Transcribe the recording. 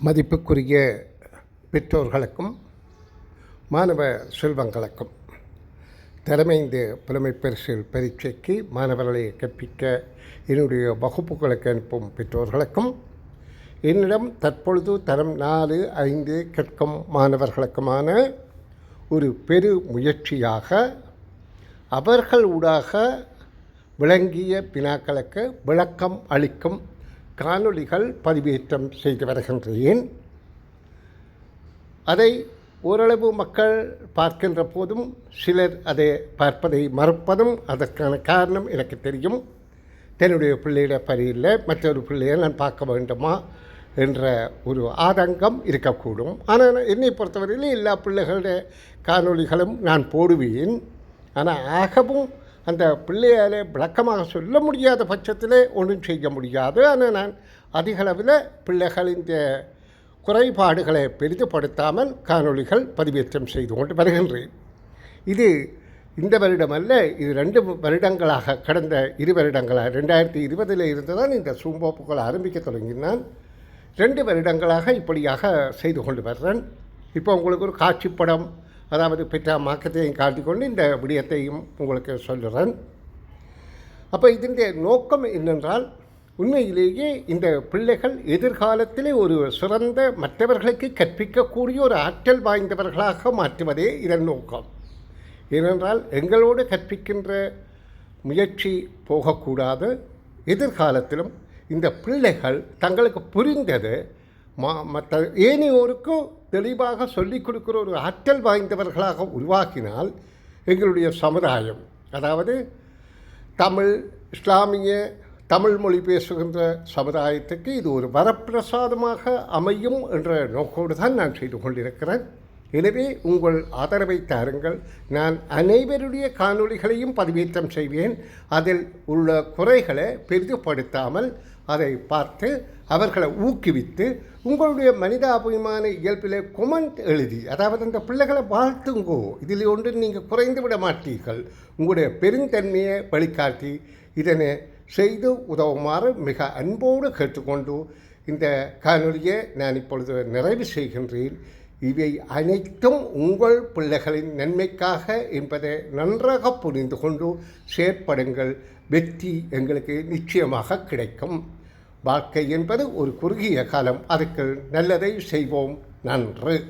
மதிப்புக்குரிய பெற்றோர்களுக்கும் மாணவ செல்வங்களுக்கும் திறமைந்த புலமை பரிசில் பரீட்சைக்கு மாணவர்களை கற்பிக்க என்னுடைய வகுப்புகளுக்கு அனுப்பும் பெற்றோர்களுக்கும் என்னிடம் தற்பொழுது தரம் நாலு ஐந்து கற்கும் மாணவர்களுக்குமான ஒரு பெரு முயற்சியாக அவர்கள் ஊடாக விளங்கிய வினாக்களுக்கு விளக்கம் அளிக்கும் காணொளிகள் பதிவேற்றம் செய்து வருகின்றேன். அதை ஓரளவு மக்கள் பார்க்கின்ற போதும் சிலர் அதை பார்ப்பதை மறுப்பதும் அதற்கான காரணம் எனக்கு தெரியும். தன்னுடைய பிள்ளையிட பரியில்லை மற்றொரு பிள்ளையை நான் பார்க்க வேண்டுமா என்ற ஒரு ஆதங்கம் இருக்கக்கூடும். ஆனால் என்னை பொறுத்தவரையில் எல்லா பிள்ளைகளுடைய காணொளிகளும் நான் போடுவேன். ஆனால் ஆகவும் அந்த பிள்ளையால் விளக்கமாக சொல்ல முடியாத பட்சத்தில் ஒன்றும் செய்ய முடியாது. ஆனால் நான் அதிகளவில் பிள்ளைகளின் குறைபாடுகளை பெரிதுபடுத்தாமல் காணொளிகள் பதிவேற்றம் செய்து கொண்டு வருகின்றேன். இது இந்த வருடம் அல்ல இது ரெண்டு வருடங்களாக கடந்த இரு வருடங்களாக ரெண்டாயிரத்தி இருபதில் இருந்து தான் இந்த சூம்போப்புகள் ஆரம்பிக்க தொடங்கினான். ரெண்டு வருடங்களாக இப்படியாக செய்து கொண்டு வர்றேன். இப்போ உங்களுக்கு ஒரு காட்சிப்படம் அதாவது பெற்றா மாக்கத்தையும் காட்டிக்கொண்டு இந்த விடயத்தையும் உங்களுக்கு சொல்லுறேன். அப்போ இதனுடைய நோக்கம் என்னென்றால் உண்மையிலேயே இந்த பிள்ளைகள் எதிர்காலத்திலே ஒரு சிறந்த மற்றவர்களுக்கு கற்பிக்கக்கூடிய ஒரு ஆற்றல் வாய்ந்தவர்களாக மாற்றுவதே இதன் நோக்கம். ஏனென்றால் எங்களோடு கற்பிக்கின்ற முயற்சி போகக்கூடாது. எதிர்காலத்திலும் இந்த பிள்ளைகள் தங்களுக்கு புரிந்தது மற்ற ஏனையோருக்கும் தெளிவாக சொல்லிக் கொடுக்குற ஒரு ஆற்றல் வாய்ந்தவர்களாக உருவாக்கினால் எங்களுடைய சமுதாயம் அதாவது தமிழ் இஸ்லாமிய தமிழ் மொழி பேசுகின்ற சமுதாயத்துக்கு இது ஒரு வரப்பிரசாதமாக அமையும் என்ற நோக்கோடு தான் நான் செய்து கொண்டிருக்கிறேன். எனவே உங்கள் ஆதரவை தாருங்கள். நான் அனைவருடைய காணொளிகளையும் பதிவேற்றம் செய்வேன். அதில் உள்ள குறைகளை பெரிதுபடுத்தாமல் அதை பார்த்து அவர்களை ஊக்குவித்து உங்களுடைய மனிதாபிமான இயல்பில் கொமெண்ட் எழுதி அதாவது அந்த பிள்ளைகளை வாழ்த்துங்கோ. இதில் ஒன்று நீங்கள் குறைந்து விட மாட்டீர்கள். உங்களுடைய பெருந்தன்மையை வழிகாட்டி இதனை செய்து உதவுமாறு மிக அன்போடு கேட்டுக்கொண்டு இந்த காணொலியை நான் இப்பொழுது நிறைவு செய்கின்றேன். இவை அனைத்தும் உங்கள் பிள்ளைகளின் நன்மைக்காக என்பதை நன்றாக புரிந்து கொண்டு செயற்படுங்கள். வெற்றி எங்களுக்கு நிச்சயமாக கிடைக்கும். வாழ்க்கை என்பது ஒரு குறுகிய காலம். அதுக்கு நல்லதை செய்வோம். நன்று.